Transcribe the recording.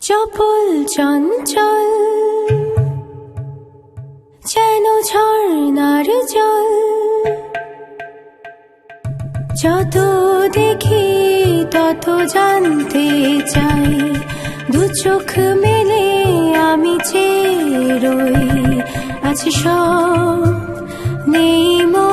চপল চঞ্চল, যেন ঝর্ণার জল। যত দেখি, তত জানতে চাই, দু চোখ মেলে আমি চেরই রই সব নেই মন।